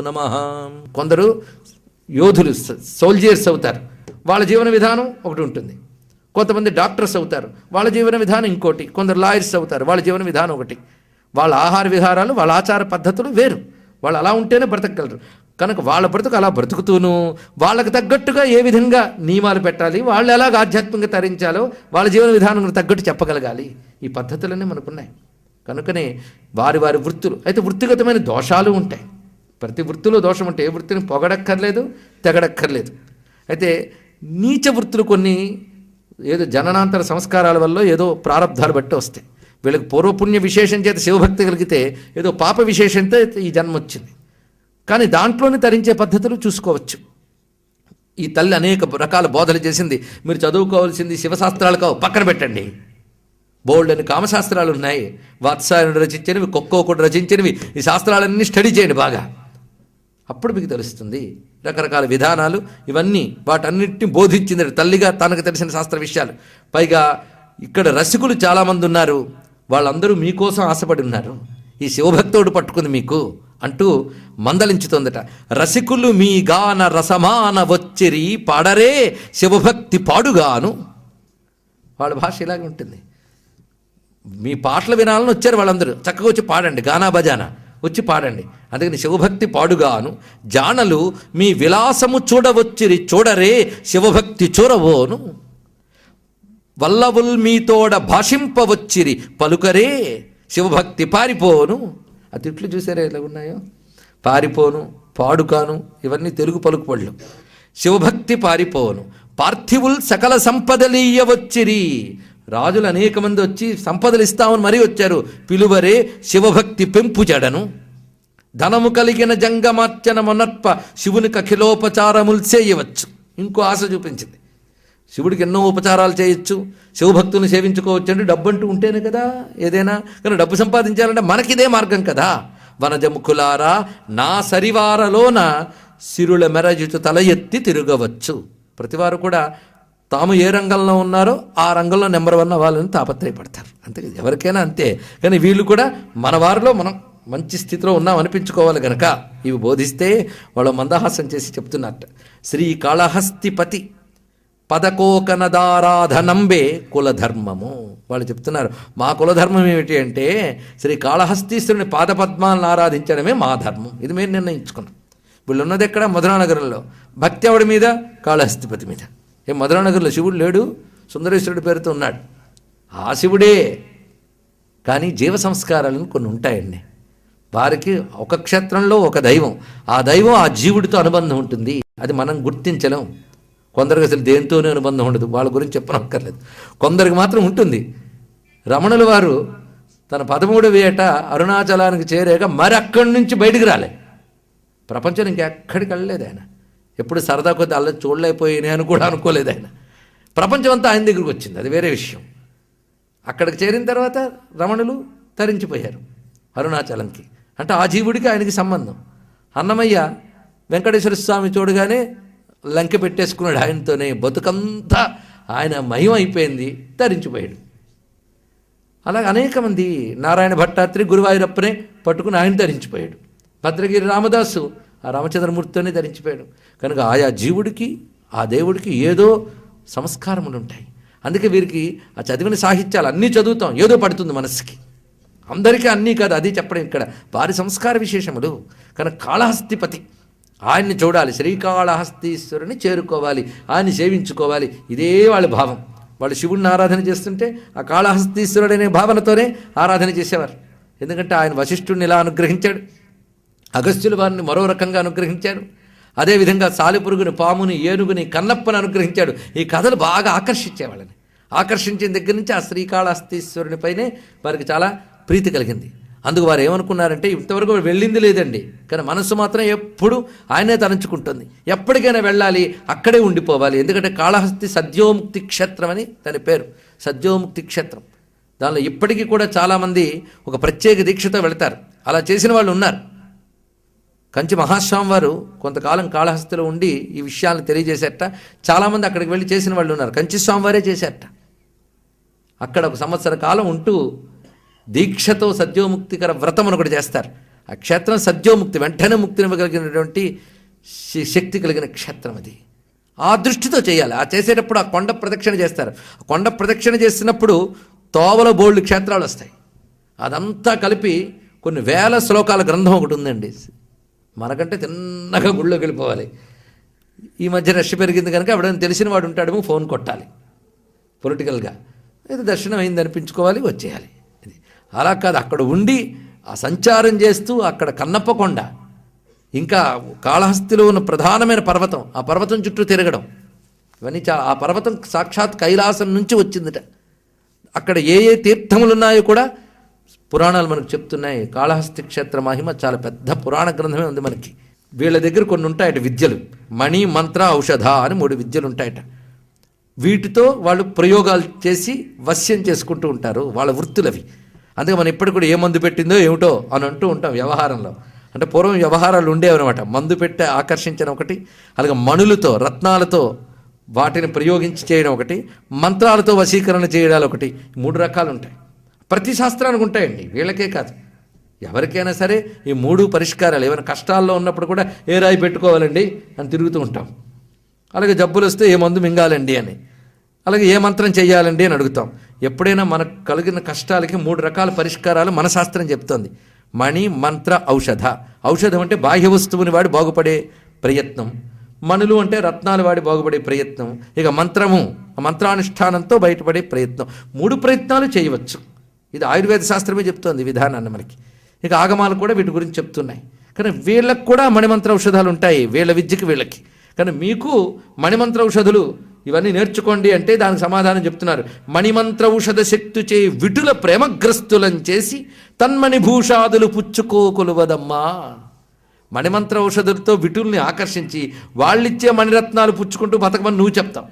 నమ. కొందరు యోధులు సోల్జర్స్ అవుతారు. వాళ్ళ జీవన విధానం ఒకటి ఉంటుంది. కొంతమంది డాక్టర్స్ అవుతారు. వాళ్ళ జీవన విధానం ఇంకోటి. కొందరు లాయర్స్ అవుతారు. వాళ్ళ జీవన విధానం ఒకటి. వాళ్ళ ఆహార విహారాలు వాళ్ళ ఆచార పద్ధతులు వేరు. వాళ్ళు అలా ఉంటేనే బ్రతకగలరు. కనుక వాళ్ళ బ్రతుకు అలా బ్రతుకుతూను వాళ్ళకు తగ్గట్టుగా ఏ విధంగా నియమాలు పెట్టాలి వాళ్ళు ఎలాగ ఆధ్యాత్మికంగా తరించాలో వాళ్ళ జీవన విధానం తగ్గట్టు చెప్పగలగాలి. ఈ పద్ధతులన్నీ మనకున్నాయి. కనుకనే వారి వారి వృత్తులు అయితే వృత్తిగతమైన దోషాలు ఉంటాయి. ప్రతి వృత్తిలో దోషం ఉంటే ఏ వృత్తిని పొగడక్కర్లేదు తెగడక్కర్లేదు. అయితే నీచ వృత్తులు కొన్ని ఏదో జననాంతర సంస్కారాల వల్ల ఏదో ప్రారంధాలు బట్టి వస్తాయి. వీళ్ళకి పూర్వపుణ్య విశేషం చేత శివభక్తి కలిగితే ఏదో పాప విశేషంతో ఈ జన్మ వచ్చింది. కానీ దాంట్లోనే తరించే పద్ధతులు చూసుకోవచ్చు. ఈ తల్లి అనేక రకాల బోధలు చేసింది. మీరు చదువుకోవాల్సింది శివశాస్త్రాలు కావు పక్కన పెట్టండి. బోల్డ్ అని కామశాస్త్రాలు ఉన్నాయి. వాత్సాయనుడు రచించినవి కొక్కోకుడు రచించినవి. ఈ శాస్త్రాలన్నీ స్టడీ చేయండి బాగా. అప్పుడు మీకు తెలుస్తుంది. రకరకాల విధానాలు ఇవన్నీ వాటన్నిటిని బోధించింది తల్లిగా తనకు తెలిసిన శాస్త్ర విషయాలు. పైగా ఇక్కడ రసికులు చాలామంది ఉన్నారు. వాళ్ళందరూ మీకోసం ఆశపడి ఉన్నారు. ఈ శివభక్తుడు పట్టుకుంది మీకు అంటూ మందలించుతోందట. రసికులు మీ గాన రసమాన వచ్చిరి పాడరే శివభక్తి పాడుగాను. వాళ్ళ భాష ఇలాగే ఉంటుంది. మీ పాటలు వినాలని వచ్చారు వాళ్ళందరూ. చక్కగా వచ్చి పాడండి. గానా బజానా వచ్చి పాడండి. అందుకని శివభక్తి పాడుగాను. జానలు మీ విలాసము చూడవచ్చిరి చూడరే శివభక్తి చూరవోను. వల్లవుల్ మీతోడ భాషింపవచ్చిరి పలుకరే శివభక్తి పారిపోను. ఆ తిట్లు చూసారా ఎలా ఉన్నాయో? పారిపోను పాడుకాను ఇవన్నీ తెలుగు పలుకుపళ్ళు శివభక్తి పారిపోను. పార్థివుల్ సకల సంపదలీయవచ్చిరి. రాజులు అనేక మంది వచ్చి సంపదలు ఇస్తామని మరీ వచ్చారు. పిలువరే శివభక్తి పెంపు చెడను ధనము కలిగిన జంగమార్చన మొనర్ప శివునికి అఖిలోపచారములు చేయవచ్చు. ఇంకో ఆశ చూపించింది. శివుడికి ఎన్నో ఉపచారాలు చేయొచ్చు. శివభక్తుని సేవించుకోవచ్చు అంటే డబ్బు అంటూ ఉంటేనే కదా ఏదైనా. కానీ డబ్బు సంపాదించాలంటే మనకిదే మార్గం కదా. వనజముఖులారా నా సరివారలోన సిరుల మెరజుచు తల ఎత్తి తిరగవచ్చు. ప్రతివారు కూడా తాము ఏ రంగంలో ఉన్నారో ఆ రంగంలో నెంబర్ వన్ అవ్వాలని తాపత్రయపడతారు. అంతే ఎవరికైనా అంతే. కానీ వీళ్ళు కూడా మన వారిలో మనం మంచి స్థితిలో ఉన్నాం అనిపించుకోవాలి గనక. ఇవి బోధిస్తే వాళ్ళు మందహాసం చేసి చెప్తున్నట్ట. శ్రీ కాళహస్తిపతి పదకోకనదారాధనంబే కులధర్మము. వాళ్ళు చెప్తున్నారు మా కులధర్మం ఏమిటి అంటే శ్రీ కాళహస్తీశ్వరుని పాదపద్మాలను ఆరాధించడమే మా ధర్మం. ఇది మేము నిర్ణయించుకున్నాం వీళ్ళు ఉన్నది ఎక్కడ మధురానగరంలో. భక్తి ఆవిడ మీద? కాళహస్తిపతి మీద. ఏ మధురానగర్లో శివుడు లేడు? సుందరేశ్వరుడి పేరుతో ఉన్నాడు. ఆ శివుడే. కానీ జీవ సంస్కారాలను కొన్ని ఉంటాయండి. వారికి ఒక క్షేత్రంలో ఒక దైవం. ఆ దైవం ఆ జీవుడితో అనుబంధం ఉంటుంది. అది మనం గుర్తించలేం. కొందరికి అసలు దేనితోనే అనుబంధం ఉండదు. వాళ్ళ గురించి చెప్పనక్కర్లేదు. కొందరికి మాత్రం ఉంటుంది. రమణుల వారు తన పదమూడవ ఏట అరుణాచలానికి చేరాక మరి అక్కడి నుంచి బయటికి రాలే. ప్రపంచం ఇంకెక్కడికి వెళ్ళలేదు ఆయన. ఎప్పుడు సరదా కొద్ది అల్ల చూడలేకపోయినాయి అని కూడా అనుకోలేదు ఆయన. ప్రపంచం అంతా ఆయన దగ్గరికి వచ్చింది. అది వేరే విషయం. అక్కడికి చేరిన తర్వాత రమణులు తరించిపోయారు అరుణాచలంకి. అంటే ఆ జీవుడికి ఆయనకి సంబంధం. అన్నమయ్య వెంకటేశ్వర స్వామి చూడగానే లంక పెట్టేసుకున్నాడు ఆయనతోనే. బతుకంతా ఆయన మహిమ అయిపోయింది తరించిపోయాడు. అలాగే అనేక మంది నారాయణ భట్టాత్రి గురువాయూరప్పనే పట్టుకుని ఆయన ధరించిపోయాడు భద్రగిరి రామదాసు ఆ రామచంద్రమూర్తితోనే ధరించిపోయాడు కనుక ఆయా జీవుడికి ఆ దేవుడికి ఏదో సంస్కారములు ఉంటాయి. అందుకే వీరికి ఆ చదివిన సాహిత్యాలు అన్నీ చదువుతాం. ఏదో పడుతుంది మనస్సుకి. అందరికీ అన్నీ కాదు అది చెప్పడం ఇక్కడ. వారి సంస్కార విశేషములు. కనుక కాళహస్తిపతి ఆయన్ని చూడాలి. శ్రీకాళహస్తీశ్వరుని చేరుకోవాలి. ఆయన్ని సేవించుకోవాలి. ఇదే వాళ్ళ భావం. వాళ్ళు శివుడిని ఆరాధన చేస్తుంటే ఆ కాళహస్తీశ్వరుడు అనే భావనతోనే ఆరాధన చేసేవారు. ఎందుకంటే ఆయన వశిష్ఠుడిని ఇలా అనుగ్రహించాడు. అగస్త్యులు వారిని మరో రకంగా అనుగ్రహించాడు. అదేవిధంగా సాలిపురుగుని పాముని ఏనుగుని కన్నప్పని అనుగ్రహించాడు. ఈ కథలు బాగా ఆకర్షించేవాళ్ళని. ఆకర్షించిన దగ్గర నుంచి ఆ శ్రీకాళహస్తీశ్వరుని పైనే వారికి చాలా ప్రీతి కలిగింది. అందుకు వారు ఏమనుకున్నారంటే ఇంతవరకు వెళ్ళింది లేదండి. కానీ మనస్సు మాత్రం ఎప్పుడు ఆయనే తలంచుకుంటుంది. ఎప్పటికైనా వెళ్ళాలి అక్కడే ఉండిపోవాలి. ఎందుకంటే కాళహస్తి సద్యోముక్తి క్షేత్రం అని దాని పేరు. సద్యోముక్తి క్షేత్రం. దానిలో ఇప్పటికీ కూడా చాలామంది ఒక ప్రత్యేక దీక్షతో వెళతారు. అలా చేసిన వాళ్ళు ఉన్నారు. కంచి మహాస్వామి వారు కొంతకాలం కాళహస్తిలో ఉండి ఈ విషయాలను తెలియజేసేట. చాలామంది అక్కడికి వెళ్ళి చేసిన వాళ్ళు ఉన్నారు. కంచి స్వామివారే చేసేట. అక్కడ ఒక సంవత్సర కాలం ఉంటూ దీక్షతో సద్యోముక్తికర వ్రతం అని ఒకటి చేస్తారు. ఆ క్షేత్రం సద్యోముక్తి వెంటనే ముక్తినివ్వగలిగినటువంటి శక్తి కలిగిన క్షేత్రం అది. ఆ దృష్టితో చేయాలి. ఆ చేసేటప్పుడు ఆ కొండ ప్రదక్షిణ చేస్తారు. ఆ కొండ ప్రదక్షిణ చేసినప్పుడు తోవల బోళ్ళు క్షేత్రాలు వస్తాయి. అదంతా కలిపి కొన్ని వేల శ్లోకాల గ్రంథం ఒకటి ఉందండి. మనకంటే తిన్నగా గుళ్ళోకి వెళ్ళిపోవాలి. ఈ మధ్య రష్ పెరిగింది కనుక ఎవడైనా తెలిసిన వాడు ఉంటాడేమో ఫోన్ కొట్టాలి. పొలిటికల్గా. ఏదో దర్శనం అయింది అనిపించుకోవాలి వచ్చేయాలి. అలా కాదు అక్కడ ఉండి ఆ సంచారం చేస్తూ అక్కడ కన్నప్పకొండ ఇంకా కాళహస్తిలో ఉన్న ప్రధానమైన పర్వతం ఆ పర్వతం చుట్టూ తిరగడం. ఇవన్నీ చాలా ఆ పర్వతం సాక్షాత్ కైలాసం నుంచి వచ్చిందిట. అక్కడ ఏ ఏ తీర్థములు ఉన్నాయో కూడా పురాణాలు మనకు చెప్తున్నాయి. కాళహస్తి క్షేత్ర మహిమ చాలా పెద్ద పురాణ గ్రంథమే ఉంది మనకి. వీళ్ళ దగ్గర కొన్ని ఉంటాయట విద్యలు. మణి మంత్ర ఔషధ అని మూడు విద్యలు ఉంటాయట. వీటితో వాళ్ళు ప్రయోగాలు చేసి వశ్యం చేసుకుంటూ ఉంటారు వాళ్ళ వృత్తులవి. అందుకే మనం ఇప్పటికి కూడా ఏ మందు పెట్టిందో ఏమిటో అని అంటూ ఉంటాం వ్యవహారంలో. అంటే పూర్వం వ్యవహారాలు ఉండేవన్నమాట. మందు పెట్టే ఆకర్షించడం ఒకటి అలాగే మణులతో రత్నాలతో వాటిని ప్రయోగించి చేయడం ఒకటి మంత్రాలతో వశీకరణ చేయడాలు ఒకటి మూడు రకాలు ఉంటాయి. ప్రతి శాస్త్రానికి ఉంటాయండి. వీళ్ళకే కాదు. ఎవరికైనా సరే ఈ మూడు పరిష్కారాలు ఏమైనా కష్టాల్లో ఉన్నప్పుడు కూడా ఏ రాయి పెట్టుకోవాలండి అని తిరుగుతూ ఉంటాం. అలాగే జబ్బులు వస్తే ఏ మందు మింగాలండి అని అలాగే ఏ మంత్రం చేయాలండి అని అడుగుతాం. ఎప్పుడైనా మనకు కలిగిన కష్టాలకి మూడు రకాల పరిష్కారాలు మన శాస్త్రం చెప్తోంది. మణి మంత్ర ఔషధ. ఔషధం అంటే బాహ్య వస్తువుని వాడి బాగుపడే ప్రయత్నం. మణులు అంటే రత్నాలు వాడి బాగుపడే ప్రయత్నం. ఇక మంత్రము మంత్రానుష్ఠానంతో బయటపడే ప్రయత్నం. మూడు ప్రయత్నాలు చేయవచ్చు. ఇది ఆయుర్వేద శాస్త్రమే చెప్తోంది విధానాన్ని మనకి. ఇక ఆగమాలు కూడా వీటి గురించి చెప్తున్నాయి. కానీ వీళ్ళకు కూడా మణిమంత్ర ఔషధాలు ఉంటాయి వీళ్ళ విద్యకి వీళ్ళకి. కానీ మీకు మణిమంత్ర ఔషధులు ఇవన్నీ నేర్చుకోండి అంటే దానికి సమాధానం చెప్తున్నారు. మణిమంత్ర ఔషధ శక్తి చే విటుల ప్రేమగ్రస్తులను చేసి తన్మణి భూషాదులు పుచ్చుకోకొలువదమ్మా మణిమంత్ర ఔషధులతో విటుల్ని ఆకర్షించి వాళ్ళిచ్చే మణిరత్నాలు పుచ్చుకుంటూ బతకమని నువ్వు చెప్తావు.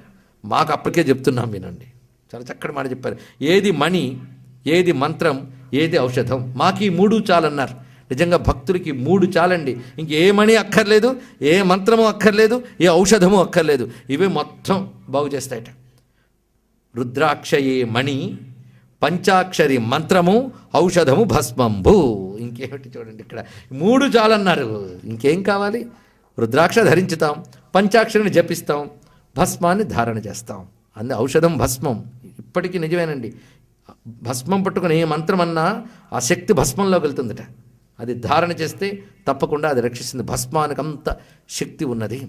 మాకు అప్పటికే చెప్తున్నాం వినండి. చాలా చక్కటి మాట చెప్పారు. ఏది మణి ఏది మంత్రం ఏది ఔషధం? మాకు ఈ మూడు చాలన్నారు. నిజంగా భక్తులకి మూడు చాలండి. ఇంకేమని మణి అక్కర్లేదు ఏ మంత్రము అక్కర్లేదు ఏ ఔషధము అక్కర్లేదు. ఇవే మొత్తం బాగు చేస్తాయట. రుద్రాక్షయే మణి పంచాక్షరి మంత్రము ఔషధము భస్మంభు ఇంకేమిటి చూడండి ఇక్కడ. మూడు చాలన్నారు. ఇంకేం కావాలి? రుద్రాక్ష ధరించుతాం పంచాక్షరిని జపిస్తాం భస్మాన్ని ధారణ చేస్తాం. అందు ఔషధం భస్మం. ఇప్పటికీ నిజమేనండి. భస్మం పట్టుకుని ఏ మంత్రం అన్నా ఆ శక్తి భస్మంలోకి వెళ్తుందట. అది ధారణ చేస్తే తప్పకుండా అది రక్షిస్తుంది. భస్మానికి అంత శక్తి ఉన్నది.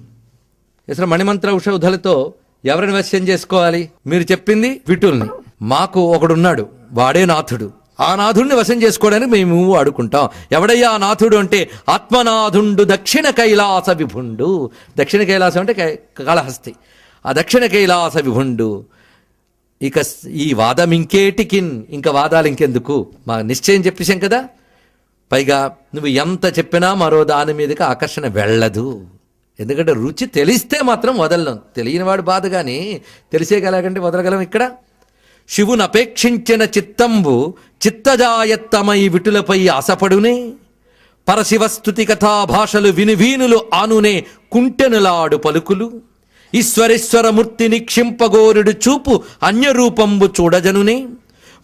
ఇసలు మణిమంత్ర ఔషధలతో ఎవరిని వశ్యం చేసుకోవాలి? మీరు చెప్పింది విటుల్ని. మాకు ఒకడున్నాడు వాడే నాథుడు. ఆ నాథుడిని వశం చేసుకోవడానికి మేము ఆడుకుంటాం. ఎవడయ్యా ఆ నాథుడు అంటే? ఆత్మనాథుండు దక్షిణ కైలాస విభుండు. దక్షిణ కైలాసం అంటే కై- కాళహస్తి. ఆ దక్షిణ కైలాస విభుండు. ఇక ఈ వాదం ఇంకేటికిన్ ఇంకా వాదాలు ఇంకెందుకు మా నిశ్చయం చెప్పేశాం కదా? పైగా నువ్వు ఎంత చెప్పినా మరో దాని మీదకి ఆకర్షణ వెళ్ళదు. ఎందుకంటే రుచి తెలిస్తే మాత్రం వదలను. తెలియనివాడు బాధ కానీ తెలిసేగలగంటే వదలగలం ఇక్కడ? శివుని అపేక్షించిన చిత్తంబు చిత్తజాయత్తమై విటులపై ఆశపడునే. పరశివస్థుతి కథా భాషలు వినివీనులు ఆనునే కుంటెనులాడు పలుకులు. ఈశ్వరేశ్వరమూర్తి నిక్షింపగోరుడు చూపు అన్యరూపంబు చూడజనునే.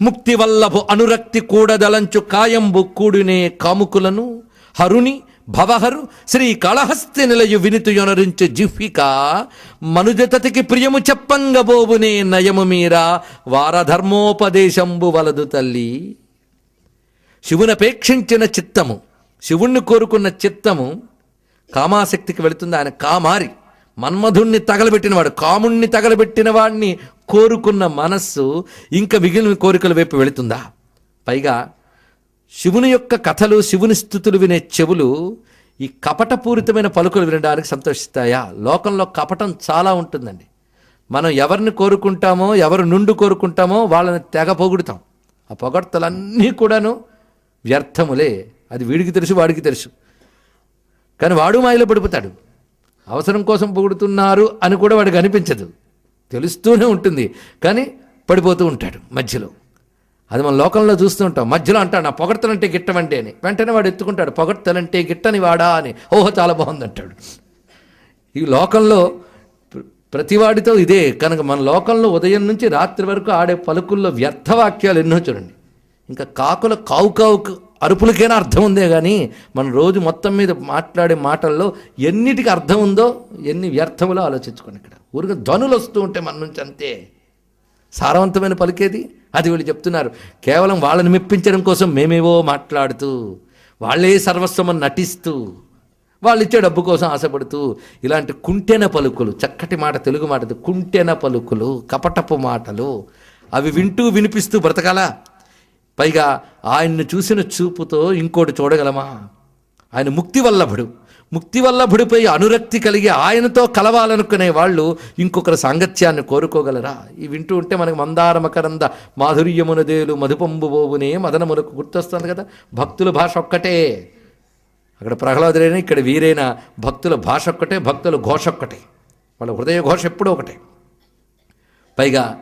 ముక్తి వల్లభు అనురక్తి కూడదలంచు కాయంబు కూడునే కాముకులను హరుని భవహరు శ్రీ కళహస్తి నిలయు వినితుయొనరించు జిహ్విక మనుజతతికి ప్రియము చెప్పంగబోబునే నయము మీరా వారధర్మోపదేశంబు వలదు తల్లి. శివునపేక్షించిన చిత్తము శివుణ్ణి కోరుకున్న చిత్తము కామాసక్తికి వెళుతుంది ఆయన కామారి. మన్మధుణ్ణి తగలబెట్టినవాడు కాముణ్ణి తగలబెట్టిన వాడిని కోరుకున్న మనస్సు ఇంకా మిగిలిన కోరికల వైపు వెళుతుందా? పైగా శివుని యొక్క కథలు శివుని స్థుతులు వినే చెవులు ఈ కపటపూరితమైన పలుకులు వినడానికి సంతోషిస్తాయా? లోకంలో కపటం చాలా ఉంటుందండి. మనం ఎవరిని కోరుకుంటామో ఎవరు నుండి కోరుకుంటామో వాళ్ళని తెగ పొగుడుతాం. ఆ పొగడ్తలన్నీ కూడాను వ్యర్థములే. అది వీడికి తెలుసు వాడికి తెలుసు. కానీ వాడు మాయలో పడిపోతాడు. అవసరం కోసం పొగుడుతున్నారు అని కూడా వాడికి అనిపించదు. తెలుస్తూనే ఉంటుంది. కానీ పడిపోతూ ఉంటాడు మధ్యలో. అది మన లోకంలో చూస్తూ ఉంటాం. మధ్యలో అంటాడు నా పొగడ్తలంటే గిట్టమంటే అని. వెంటనే వాడు ఎత్తుకుంటాడు పొగడ్తలంటే గిట్టని వాడా అని. ఓహో చాలా బాగుంది అంటాడు ఈ లోకంలో ప్రతివాడితో ఇదే. కనుక మన లోకంలో ఉదయం నుంచి రాత్రి వరకు ఆడే పలుకుల్లో వ్యర్థవాక్యాలు ఎన్నో చూడండి. ఇంకా కాకుల కావు కావుకు అరుపులకైనా అర్థం ఉందే కానీ మనం రోజు మొత్తం మీద మాట్లాడే మాటల్లో ఎన్నిటికి అర్థం ఉందో ఎన్ని వ్యర్థములో ఆలోచించుకోండి ఇక్కడ. ఊరిగా ధ్వనులు వస్తూ ఉంటే మన నుంచి అంతే. సారవంతమైన పలికేది? అది వీళ్ళు చెప్తున్నారు. కేవలం వాళ్ళని మెప్పించడం కోసం మేమేవో మాట్లాడుతూ వాళ్ళే సర్వస్వమని నటిస్తూ వాళ్ళు ఇచ్చే డబ్బు కోసం ఆశపడుతూ ఇలాంటి కుంటెన పలుకులు చక్కటి మాట తెలుగు మాట కుంటెన పలుకులు కపటపు మాటలు అవి వింటూ వినిపిస్తూ బ్రతకాలా? పైగా ఆయన్ను చూసిన చూపుతో ఇంకోటి చూడగలమా? ఆయన ముక్తి వల్లభుడు ముక్తి వల్లభుడిపై అనురక్తి కలిగి ఆయనతో కలవాలనుకునే వాళ్ళు ఇంకొకరి సాంగత్యాన్ని కోరుకోగలరా? ఈ వింటూ ఉంటే మనకు మందార మకరంద మాధుర్యమునదేలు మధుపంబు బోవునే మదనమునకు గుర్తొస్తుంది కదా? భక్తుల భాష ఒక్కటే. అక్కడ ప్రహ్లాదుడైనా ఇక్కడ వీరైన భక్తుల భాష ఒక్కటే భక్తుల ఘోష ఒక్కటే. వాళ్ళ హృదయ ఘోష ఎప్పుడూ ఒకటే. పైగా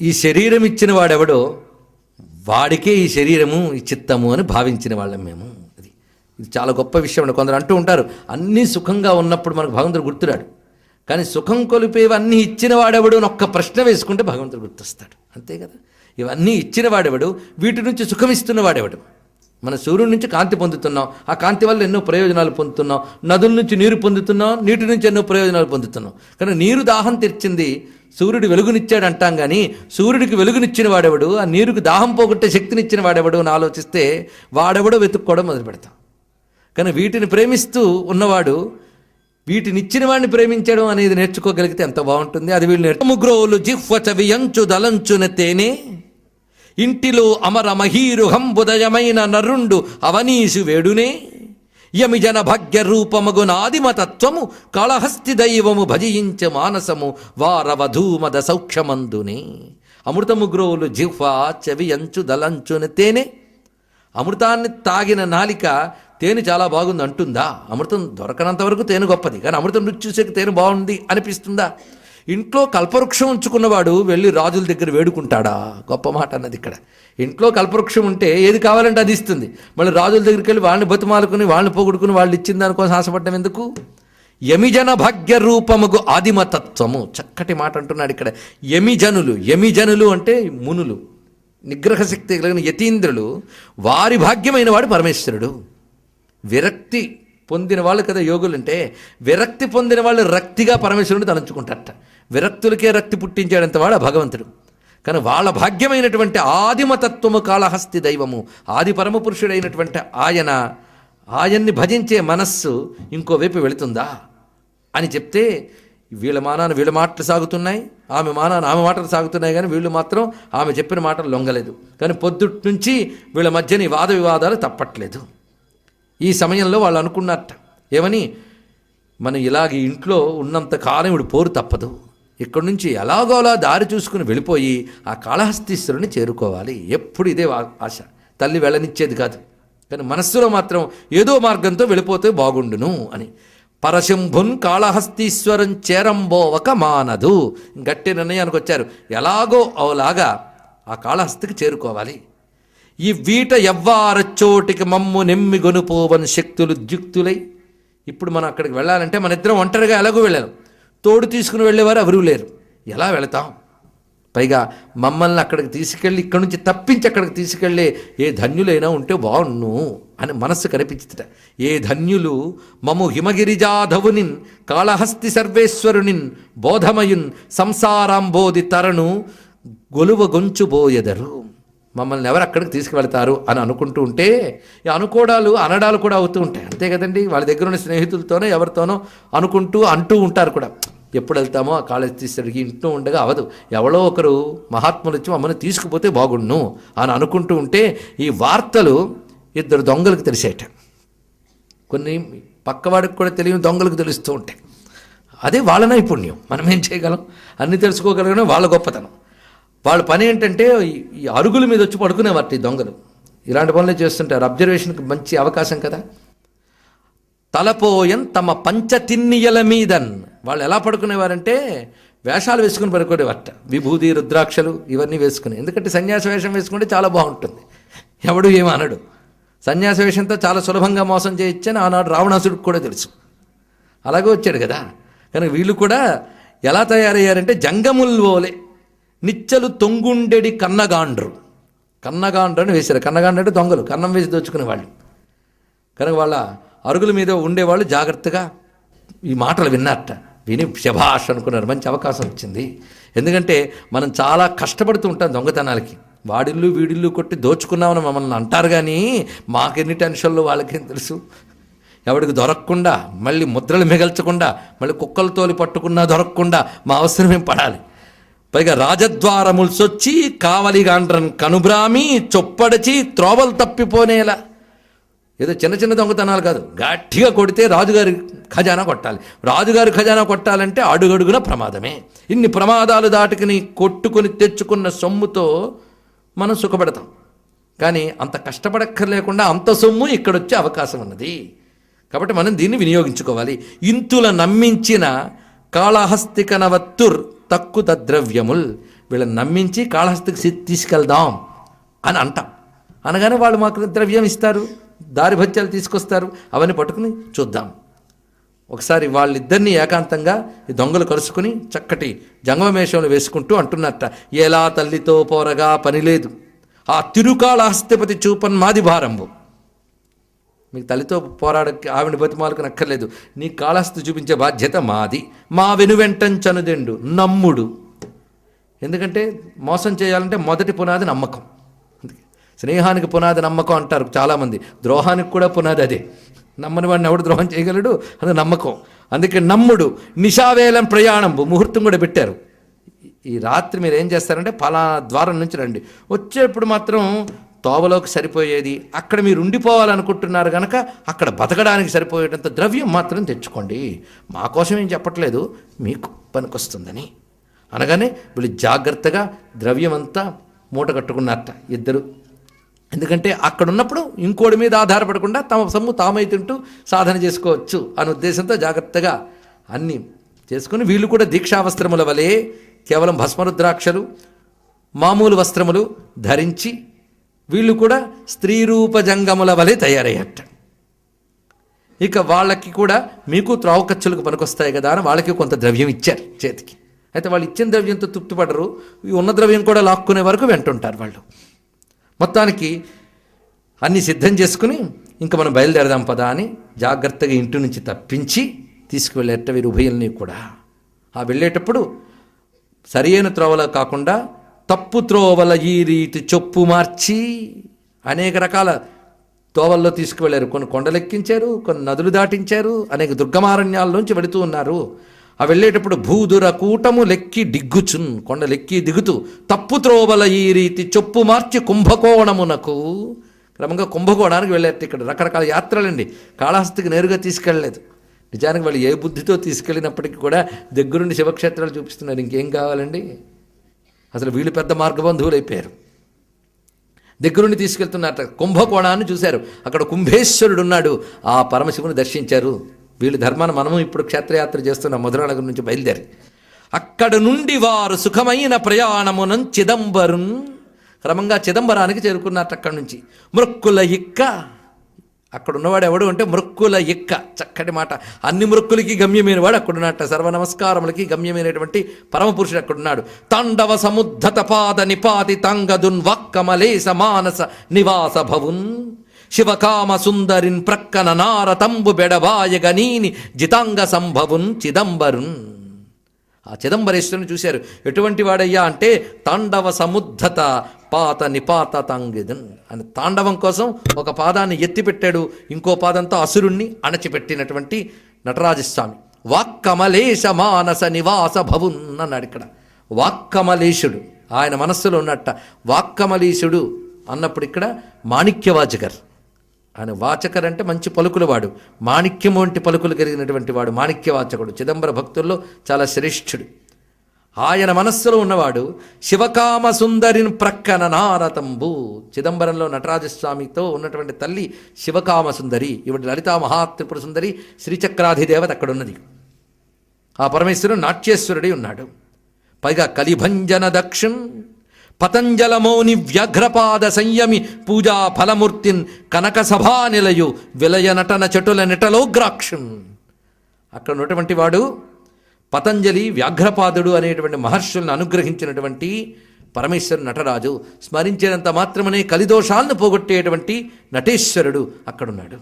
ఈ శరీరం ఇచ్చిన వాడెవడో వాడికే ఈ శరీరము ఈ చిత్తము అని భావించిన వాళ్ళం మేము. అది ఇది చాలా గొప్ప విషయం అండి. కొందరు అంటూ ఉంటారు అన్నీ సుఖంగా ఉన్నప్పుడు మనకు భగవంతుడు గుర్తురాడు. కానీ సుఖం కొలిపేవన్నీ ఇచ్చిన వాడెవడు అని ఒక్క ప్రశ్న వేసుకుంటే భగవంతుడు గుర్తొస్తాడు. అంతే కదా? ఇవన్నీ ఇచ్చిన వాడెవడు వీటి నుంచి సుఖమిస్తున్న వాడెవడు? మన సూర్యుడి నుంచి కాంతి పొందుతున్నాం. ఆ కాంతి వల్ల ఎన్నో ప్రయోజనాలు పొందుతున్నాం. నదుల నుంచి నీరు పొందుతున్నాం. నీటి నుంచి ఎన్నో ప్రయోజనాలు పొందుతున్నాం. కానీ నీరు దాహం తెచ్చింది సూర్యుడు వెలుగునిచ్చాడు అంటాం కానీ సూర్యుడికి వెలుగునిచ్చిన వాడెవడు? ఆ నీరుకు దాహం పోగొట్టే శక్తినిచ్చిన వాడెవడు అని ఆలోచిస్తే వాడెవడో వెతుక్కోవడం మొదలు పెడతాం. కానీ వీటిని ప్రేమిస్తూ ఉన్నవాడు వీటిని ఇచ్చిన వాడిని ప్రేమించడం అనేది నేర్చుకోగలిగితే ఎంత బాగుంటుంది. అది వీళ్ళు ముగ్రోలు జిహ్వ చవియంచు దలంచున తేనే ఇంటిలో అమర మహీరుహంబుదయమైన నరుండు అవనీసు వేడునే. యమిజన భాగ్య రూపముగు నాదిమతత్వము కాళహస్తి దైవము భజించ మానసము వారవధూమద సౌఖ్యమందునే. అమృతముగ్రోవులు జిహ్వ చెవి అంచు దలంచుని తేనె. అమృతాన్ని తాగిన నాలిక తేనె చాలా బాగుంది అంటుందా అమృతం దొరకనంత వరకు తేనె గొప్పది కానీ అమృతం రుచి చూసేకి తేనె బాగుంది అనిపిస్తుందా? ఇంట్లో కల్పవృక్షం ఉంచుకున్నవాడు వెళ్ళి రాజుల దగ్గర వేడుకుంటాడా? గొప్ప మాట అన్నది ఇక్కడ. ఇంట్లో కల్పవృక్షం ఉంటే ఏది కావాలంటే అది ఇస్తుంది. మళ్ళీ రాజుల దగ్గరికి వెళ్ళి వాళ్ళని బతుమాలుకుని వాళ్ళని పోగొడుకుని వాళ్ళు ఇచ్చిన దానికోసం ఆశపడడం ఎందుకు? యమిజన భాగ్య రూపముగు ఆదిమతత్వము. చక్కటి మాట అంటున్నాడు ఇక్కడ. యమిజనులు. యమిజనులు అంటే మునులు. నిగ్రహ శక్తి కలిగిన యతీంద్రులు. వారి భాగ్యమైన వాడు పరమేశ్వరుడు. విరక్తి పొందిన వాళ్ళు కదా యోగులు అంటే విరక్తి పొందిన వాళ్ళు రక్తిగా పరమేశ్వరుని తలంచుకుంటారట. విరక్తులకే రక్తి పుట్టించాడంత వాడు ఆ భగవంతుడు. కానీ వాళ్ళ భాగ్యమైనటువంటి ఆదిమతత్వము కాళహస్తి దైవము ఆది పరమపురుషుడైనటువంటి ఆయన ఆయన్ని భజించే మనస్సు ఇంకోవైపు వెళుతుందా? అని చెప్తే వీళ్ళ మానాన వీళ్ళ మాటలు సాగుతున్నాయి ఆమె మానాన ఆమె మాటలు సాగుతున్నాయి కానీ వీళ్ళు మాత్రం ఆమె చెప్పిన మాటలు లొంగలేదు. కానీ పొద్దుట్ నుంచి వీళ్ళ మధ్యని వాద వివాదాలు తప్పట్లేదు. ఈ సమయంలో వాళ్ళు అనుకున్నట్ట ఏమని? మనం ఇలాగ ఇంట్లో ఉన్నంత కాలం ఇప్పుడు పోరు తప్పదు. ఇక్కడి నుంచి ఎలాగోలా దారి చూసుకుని వెళ్ళిపోయి ఆ కాళహస్తీశ్వరుని చేరుకోవాలి. ఎప్పుడు ఇదే ఆశ. తల్లి వెళ్ళనిచ్చేది కాదు. కానీ మనస్సులో మాత్రం ఏదో మార్గంతో వెళ్ళిపోతే బాగుండును అని. పరశంభున్ కాళహస్తీశ్వరం చేరంబోవక మానదు. గట్టి నిర్ణయానికి వచ్చారు. ఎలాగో అవలాగా ఆ కాళహస్తికి చేరుకోవాలి. ఈ వీట ఎవ్వారచ్చోటికి మమ్ము నెమ్మి గొనుపోవని శక్తులు ద్యుక్తులై. ఇప్పుడు మనం అక్కడికి వెళ్ళాలంటే మన ఇద్దరం ఒంటరిగా ఎలాగో వెళ్ళాం తోడు తీసుకుని వెళ్ళేవారు ఎవరూ లేరు. ఎలా వెళతాం? పైగా మమ్మల్ని అక్కడికి తీసుకెళ్ళి ఇక్కడి నుంచి తప్పించి అక్కడికి తీసుకెళ్ళే ఏ ధన్యులైనా ఉంటే బాగుండు అని మనస్సు కనిపించట ఏ ధన్యులు? మము హిమగిరిజాధవునిన్ కాళహస్తి సర్వేశ్వరునిన్ బోధమయున్ సంసారాంబోధి తరను గొలువ గొంచుబోయెదరు మమ్మల్ని ఎవరు అక్కడికి తీసుకువెళ్తారు అని అనుకుంటూ ఉంటే ఈ అనుకోవడాలు అనడాలు కూడా అవుతూ ఉంటాయి. అంతే కదండి? వాళ్ళ దగ్గర ఉన్న స్నేహితులతోనో ఎవరితోనో అనుకుంటూ అంటూ ఉంటారు కూడా. ఎప్పుడు వెళ్తామో ఆ కాలేజ్ తీసేసరికి ఇంట్లో ఉండగా అవదు. ఎవరో ఒకరు మహాత్ములు వచ్చి మమ్మల్ని తీసుకుపోతే బాగుండును అని అనుకుంటూ ఉంటే ఈ వార్తలు ఇద్దరు దొంగలకు తెలిసేట. కొన్ని పక్కవాడికి కూడా తెలియని దొంగలకు తెలుస్తూ ఉంటాయి. అదే వాళ్ళ నైపుణ్యం. మనం ఏం చేయగలం? అన్నీ తెలుసుకోగలగడం వాళ్ళ గొప్పతనం. వాళ్ళ పని ఏంటంటే ఈ- అరుగుల మీద వచ్చి పడుకునేవారు ఈ దొంగలు. ఇలాంటి పనులు చేస్తుంటారు. అబ్జర్వేషన్కి మంచి అవకాశం కదా. తలపోయన్ తమ పంచతిన్నియల మీదన్. వాళ్ళు ఎలా పడుకునేవారంటే వేషాలు వేసుకుని పడుకునేవారట. విభూది రుద్రాక్షలు ఇవన్నీ వేసుకుని. ఎందుకంటే సన్యాస వేషం వేసుకుంటే చాలా బాగుంటుంది. ఎవడు ఏమనడు. సన్యాస వేషంతో చాలా సులభంగా మోసం చేయొచ్చని ఆనాడు రావణాసుడికి కూడా తెలుసు. అలాగే వచ్చాడు కదా. కనుక వీళ్ళు కూడా ఎలా తయారయ్యారంటే జంగముల్వోలే నిచ్చలు తొంగుండెడి కన్నగాండ్రు. కన్నగాండ్రు అని వేశారు. కన్నగాండ్రు అంటే దొంగలు. కన్నం వేసి దోచుకునే వాళ్ళు. కనుక వాళ్ళ అరుగుల మీద ఉండేవాళ్ళు జాగ్రత్తగా ఈ మాటలు విన్నారట. విని శభాష్ అనుకున్నారు. మంచి అవకాశం వచ్చింది. ఎందుకంటే మనం చాలా కష్టపడుతూ ఉంటాం దొంగతనాలకి. వాడిల్లు వీడిల్లు కొట్టి దోచుకున్నామని మమ్మల్ని అంటారు కానీ మాకెన్ని టెన్షన్లు వాళ్ళకేం తెలుసు? ఎవడికి దొరకకుండా మళ్ళీ ముద్రలు మిగల్చకుండా మళ్ళీ కుక్కలు తోలి పట్టుకున్నా దొరకకుండా మా అవసరం ఏం పడాలి? పైగా రాజద్వారములు సొచ్చి కావలిగాండ్రన్ కనుబ్రామి చొప్పడిచి త్రోవలు తప్పిపోనేలా. ఏదో చిన్న చిన్న దొంగతనాలు కాదు. గట్టిగా కొడితే రాజుగారి ఖజానా కొట్టాలి. రాజుగారి ఖజానా కొట్టాలంటే అడుగడుగున ప్రమాదమే. ఇన్ని ప్రమాదాలు దాటుకుని కొట్టుకుని తెచ్చుకున్న సొమ్ముతో మనం సుఖపడతాం. కానీ అంత కష్టపడక్కర్లేకుండా అంత సొమ్ము ఇక్కడొచ్చే అవకాశం ఉన్నది. కాబట్టి మనం దీన్ని వినియోగించుకోవాలి. ఇంతుల నమ్మించిన కాళహస్తికనవత్తుర్ తక్కువ ద్రవ్యముల్ వీళ్ళని నమ్మించి కాళహస్తికి తీసుకెళ్దాం అని అంటాం. అనగానే వాళ్ళు మాకు ద్రవ్యం ఇస్తారు దారి భత్యాలు తీసుకొస్తారు అవన్నీ పట్టుకుని చూద్దాం. ఒకసారి వాళ్ళిద్దరినీ ఏకాంతంగా ఈ దొంగలు కలుసుకుని చక్కటి జంగమేషంలో వేసుకుంటూ అంటున్నట్ట ఎలా తల్లితో పోరగా పని లేదు. ఆ తిరుకాళహస్తిపతి చూపన్ మాది భారంభం. మీకు తల్లితో పోరాడ ఆవిడ బతిమాలకు నక్కర్లేదు నీ కాళహస్తి చూపించే బాధ్యత మాది. మా వెనువెంటంచనుదెండు నమ్ముడు. ఎందుకంటే మోసం చేయాలంటే మొదటి పునాది నమ్మకం. స్నేహానికి పునాది నమ్మకం అంటారు చాలామంది. ద్రోహానికి కూడా పునాది అదే. నమ్మని వాడిని ఎవడు ద్రోహం చేయగలడు? అది నమ్మకం. అందుకే నమ్ముడు నిషావేలం ప్రయాణం ముహూర్తం కూడా పెట్టారు. ఈ రాత్రి మీరు ఏం చేస్తారంటే ఫలానా ద్వారం నుంచి రండి. వచ్చేప్పుడు మాత్రం తోవలోకి సరిపోయేది. అక్కడ మీరు ఉండిపోవాలనుకుంటున్నారు కనుక అక్కడ బతకడానికి సరిపోయేటంత ద్రవ్యం మాత్రం తెచ్చుకోండి. మా కోసం ఏం చెప్పట్లేదు. మీకు పనికొస్తుందని. అనగానే వీళ్ళు జాగ్రత్తగా ద్రవ్యం అంతా మూట కట్టుకున్నారట ఇద్దరు. ఎందుకంటే అక్కడ ఉన్నప్పుడు ఇంకోటి మీద ఆధారపడకుండా తమ సొమ్ము తామై తింటూ సాధన చేసుకోవచ్చు అనే ఉద్దేశంతో జాగ్రత్తగా అన్నీ చేసుకుని వీళ్ళు కూడా దీక్షా వస్త్రముల వలె కేవలం భస్మరుద్రాక్షలు మామూలు వస్త్రములు ధరించి వీళ్ళు కూడా స్త్రీ రూప జంగముల వలె తయారయ్యట ఇక వాళ్ళకి కూడా మీకు త్రావు ఖర్చులకు పనికొస్తాయి కదా అని వాళ్ళకి కొంత ద్రవ్యం ఇచ్చారు చేతికి. అయితే వాళ్ళు ఇచ్చిన ద్రవ్యంతో తృప్తిపడరు. ఈ ఉన్న ద్రవ్యం కూడా లాక్కునే వరకు వెంటుంటారు వాళ్ళు. మొత్తానికి అన్నీ సిద్ధం చేసుకుని ఇంకా మనం బయలుదేరదాం పదా అని జాగ్రత్తగా ఇంటి నుంచి తప్పించి తీసుకువెళ్ళేట వీరు ఉభయల్ని కూడా. ఆ వెళ్ళేటప్పుడు సరియైన త్రోవల కాకుండా తప్పు త్రోవల ఈ రీతి చొప్పు మార్చి అనేక రకాల తోవల్లో తీసుకువెళ్ళారు. కొన్ని కొండలెక్కించారు కొన్ని నదులు దాటించారు అనేక దుర్గమారణ్యాల్లోంచి వెళుతూ ఉన్నారు. ఆ వెళ్ళేటప్పుడు భూదుర కూటము లెక్కి డిగ్గుచున్ కొండలెక్కి దిగుతూ తప్పు త్రోవల ఈ రీతి చొప్పు మార్చి కుంభకోణమునకు క్రమంగా కుంభకోణానికి వెళ్ళారు. ఇక్కడ రకరకాల యాత్రలండి. కాళహస్తికి నేరుగా తీసుకెళ్ళలేదు. నిజానికి వాళ్ళు ఏ బుద్ధితో తీసుకెళ్ళినప్పటికీ కూడా దగ్గరుండి శివక్షేత్రాలు చూపిస్తున్నారు. ఇంకేం కావాలండి? అసలు వీళ్ళు పెద్ద మార్గబంధువులు అయిపోయారు దగ్గరుండి తీసుకెళ్తున్నట్ట కుంభకోణాన్ని చూశారు. అక్కడ కుంభేశ్వరుడు ఉన్నాడు ఆ పరమశివుని దర్శించారు. వీళ్ళ ధర్మాన్ని మనము ఇప్పుడు క్షేత్రయాత్ర చేస్తున్న మధురానగర్ నుంచి బయలుదేరి. అక్కడ నుండి వారు సుఖమైన ప్రయాణమునం చిదంబరున్ క్రమంగా చిదంబరానికి చేరుకున్నట్టు అక్కడి నుంచి. మృక్కుల ఇక్క అక్కడ ఉన్నవాడు ఎవడు అంటే మృక్కుల ఇక్క. చక్కటి మాట. అన్ని మృక్కులకి గమ్యమైన వాడు అక్కడున్నట్ట సర్వ నమస్కారములకి గమ్యమైనటువంటి పరమపురుషుడు అక్కడున్నాడు. తాండవ సముద్ధత పాద నిపాతి తంగదున్ వక్కమలేస మానస నివాస భవున్. శివకామ సుందరిన్ ప్రక్కన నారతంబు బెడబాయ గనీని జితాంగ సంభవున్ చిదంబరున్. ఆ చిదంబరేశ్వరుని చూశారు. ఎటువంటి వాడయ్యా అంటే తాండవ సముద్ధత పాత నిపాత తాంగిదన్ అని తాండవం కోసం ఒక పాదాన్ని ఎత్తిపెట్టాడు. ఇంకో పాదంతో అసురుణ్ణి అణచిపెట్టినటువంటి నటరాజస్వామి. వాక్కమలేశ మానస నివాస భవున్ అన్నాడు ఇక్కడ. వాక్కమలేశుడు ఆయన మనస్సులో ఉన్నట్ట. వాక్కమలీశుడు అన్నప్పుడు ఇక్కడ మాణిక్యవాచకర్. ఆయన వాచకర్ అంటే మంచి పలుకులవాడు. మాణిక్యం వంటి పలుకులు కలిగినటువంటి వాడు మాణిక్యవాచకుడు. చిదంబర భక్తుల్లో చాలా శ్రేష్ఠుడు. ఆయన మనస్సులో ఉన్నవాడు శివకామ సుందరిని ప్రక్కన నారతంబు చిదంబరంలో నటరాజస్వామితో ఉన్నటువంటి తల్లి శివకామ సుందరి ఇవిడ లలితా మహాత్రిపుర సుందరి శ్రీచక్రాధిదేవత అక్కడ ఉన్నది ఆ పరమేశ్వరుడు నాట్యేశ్వరుడి ఉన్నాడు. పైగా కలిభంజన దక్షిణ్ పతంజలమౌని వ్యఘ్రపాద సంయమి పూజా ఫలమూర్తిన్ కనక సభా నిలయు విలయ నటన చటుల నిటలోగ్రాక్షం అక్కడ ఉన్నటువంటి వాడు పతంజలి వ్యాఘ్రపాదుడు అనేటువంటి మహర్షులను అనుగ్రహించినటువంటి పరమేశ్వరు నటరాజు స్మరించినంత మాత్రమనే కలిదోషాలను పోగొట్టేటువంటి నటేశ్వరుడు అక్కడున్నాడు.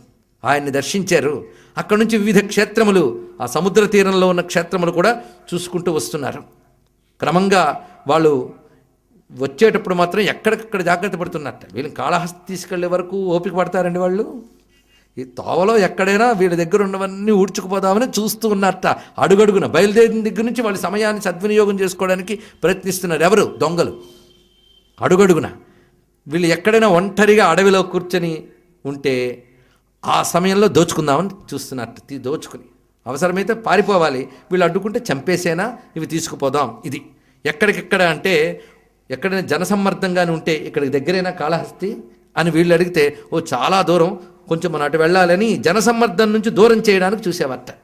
ఆయన్ని దర్శించారు. అక్కడి నుంచి వివిధ క్షేత్రములు ఆ సముద్ర తీరంలో ఉన్న క్షేత్రములు కూడా చూసుకుంటూ వస్తున్నారు. క్రమంగా వాళ్ళు వచ్చేటప్పుడు మాత్రం ఎక్కడికక్కడ జాగ్రత్త పడుతున్నట్ట. వీళ్ళని కాళహస్తి తీసుకెళ్ళే వరకు ఓపిక పడతారండి వాళ్ళు? ఈ తోవలో ఎక్కడైనా వీళ్ళ దగ్గర ఉన్నవన్నీ ఊడ్చుకుపోదామని చూస్తూ ఉన్నట్ట అడుగడుగున బయలుదేరిన దగ్గర నుంచి వాళ్ళ సమయాన్ని సద్వినియోగం చేసుకోవడానికి ప్రయత్నిస్తున్నారు. ఎవరు? దొంగలు. అడుగడుగున వీళ్ళు ఎక్కడైనా ఒంటరిగా అడవిలో కూర్చొని ఉంటే ఆ సమయంలో దోచుకుందామని చూస్తున్నట్టు. తీ- దోచుకుని. అవసరమైతే పారిపోవాలి. వీళ్ళు అడ్డుకుంటే చంపేసేనా? ఇవి తీసుకుపోదాం. ఇది. ఎక్కడికెక్కడ అంటే ఎక్కడైనా జనసమ్మర్దంగానే ఉంటే ఇక్కడికి దగ్గరైనా కాళహస్తి అని వీళ్ళు అడిగితే ఓ చాలా దూరం. కొంచెం మనం అటు వెళ్ళాలని జనసమ్మర్దం నుంచి దూరం చేయడానికి చూసేవట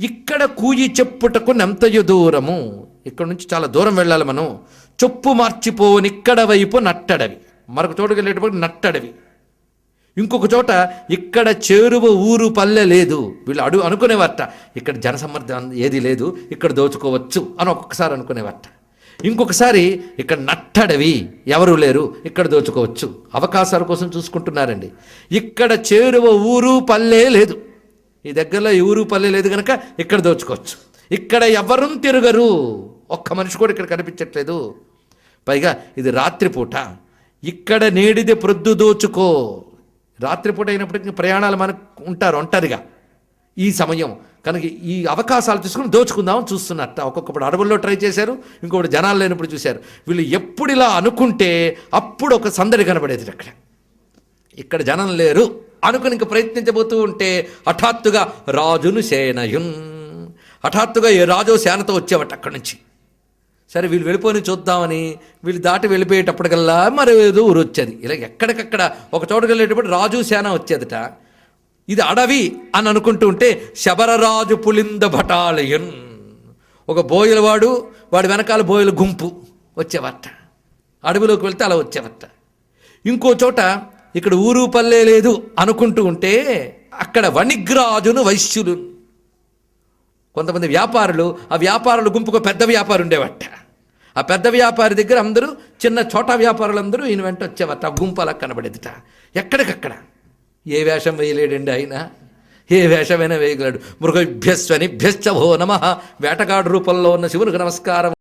ఇక్కడ కూయి చెప్పుటకు నెంతయు దూరము. ఇక్కడ నుంచి చాలా దూరం వెళ్ళాలి మనం. చొప్పు మార్చిపోని ఇక్కడ వైపు నట్టడవి. మరొక చోటుకు వెళ్ళేటప్పుడు నట్టడవి. ఇంకొక చోట ఇక్కడ చేరువ ఊరు పల్లె లేదు. వీళ్ళు అడుగు అనుకునేవట ఇక్కడ జనసమ్మర్దం ఏది లేదు. ఇక్కడ దోచుకోవచ్చు. అని ఒక్కొక్కసారి అనుకునేవట్ట ఇంకొకసారి ఇక్కడ నట్టడవి ఎవరు లేరు ఇక్కడ దోచుకోవచ్చు. అవకాశాల కోసం చూసుకుంటున్నారండి. ఇక్కడ చేరువ ఊరు పల్లె లేదు. ఈ దగ్గరలో ఈ ఊరు పల్లె లేదు కనుక ఇక్కడ దోచుకోవచ్చు. ఇక్కడ ఎవరూ తిరగరు. ఒక్క మనిషి కూడా ఇక్కడ కనిపించట్లేదు. పైగా ఇది రాత్రిపూట. ఇక్కడ నేడిది ప్రొద్దు దోచుకో. రాత్రిపూట అయినప్పటికీ ప్రయాణాలు మనకు ఉంటారు ఒంటరిగా. ఈ సమయం కనుక ఈ అవకాశాలు తీసుకుని దోచుకుందామని చూస్తున్నట్ట. ఒక్కొక్కప్పుడు అడవుల్లో ట్రై చేశారు ఇంకొకటి జనాలు లేనప్పుడు చూశారు. వీళ్ళు ఎప్పుడు ఇలా అనుకుంటే అప్పుడు ఒక సందడి కనబడేది అక్కడ. ఇక్కడ జనం లేరు అనుకుని ఇంక ప్రయత్నించబోతూ ఉంటే హఠాత్తుగా రాజును సేనయున్. హఠాత్తుగా ఏ రాజు సేనతో వచ్చేవట అక్కడి నుంచి. సరే వీళ్ళు వెళ్ళిపోని చూద్దామని వీళ్ళు దాటి వెళ్ళిపోయేటప్పటికల్లా మరేదో ఊరు వచ్చేది. ఇలా ఎక్కడికక్కడ ఒక చోటకి వెళ్ళేటప్పుడు రాజు సేన వచ్చేదట. ఇది అడవి అని అనుకుంటూ ఉంటే శబరరాజు పులింద భటాలయన్. ఒక బోయలవాడు వాడి వెనకాల బోయల గుంపు వచ్చేవట అడవిలోకి వెళ్తే అలా వచ్చేవట ఇంకో చోట ఇక్కడ ఊరు పల్లే లేదు అనుకుంటూ ఉంటే అక్కడ వణిగ్రాజును వైశ్యులు. కొంతమంది వ్యాపారులు ఆ వ్యాపారుల గుంపుకు పెద్ద వ్యాపారి ఉండేవట ఆ పెద్ద వ్యాపారి దగ్గర అందరూ చిన్న చోటా వ్యాపారులందరూ ఈయన వెంట వచ్చేవట ఆ గుంపు అలా కనబడేదిట. ఎక్కడికక్కడ? ఏ వేషం వేయలేడండి ఆయన? ఏ వేషమైనా వేయగలడు. మృగభ్యస్వనిభ్యశ్చ భో నమ. వేటగాడు రూపంలో ఉన్న శివునికి నమస్కారం.